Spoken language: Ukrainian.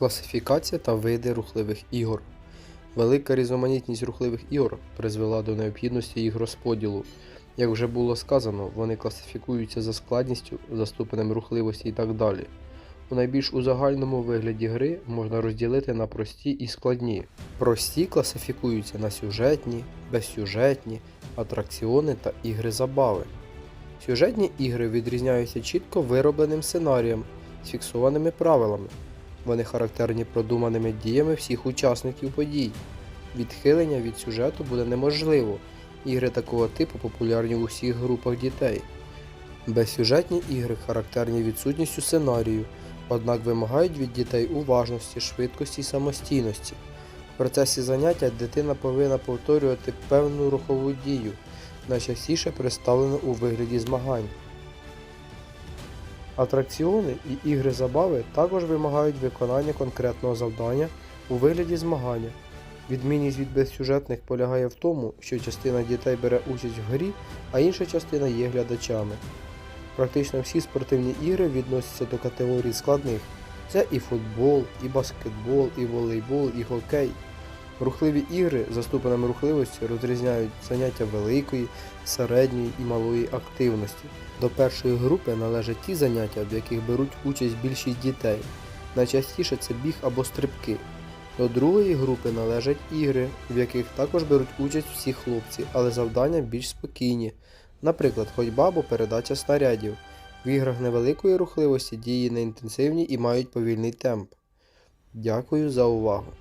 Класифікація та види рухливих ігор. Велика різноманітність рухливих ігор призвела до необхідності їх розподілу. Як вже було сказано, вони класифікуються за складністю, за ступенем рухливості і так далі. У найбільш узагальному вигляді гри можна розділити на прості і складні. Прості класифікуються на сюжетні, безсюжетні, атракціони та ігри забави. Сюжетні ігри відрізняються чітко виробленим сценарієм з фіксованими правилами. Вони характерні продуманими діями всіх учасників подій. Відхилення від сюжету буде неможливо. Ігри такого типу популярні у всіх групах дітей. Безсюжетні ігри характерні відсутністю сценарію, однак вимагають від дітей уважності, швидкості і самостійності. В процесі заняття дитина повинна повторювати певну рухову дію, найчастіше представлено у вигляді змагань. Атракціони і ігри забави також вимагають виконання конкретного завдання у вигляді змагання. Відмінність від безсюжетних полягає в тому, що частина дітей бере участь в грі, а інша частина є глядачами. Практично всі спортивні ігри відносяться до категорії складних. Це і футбол, і баскетбол, і волейбол, і хокей. Рухливі ігри за ступенем рухливості розрізняють заняття великої, середньої і малої активності. До першої групи належать ті заняття, в яких беруть участь більшість дітей. Найчастіше це біг або стрибки. До другої групи належать ігри, в яких також беруть участь всі хлопці, але завдання більш спокійні. Наприклад, ходьба або передача снарядів. В іграх невеликої рухливості дії не інтенсивні і мають повільний темп. Дякую за увагу!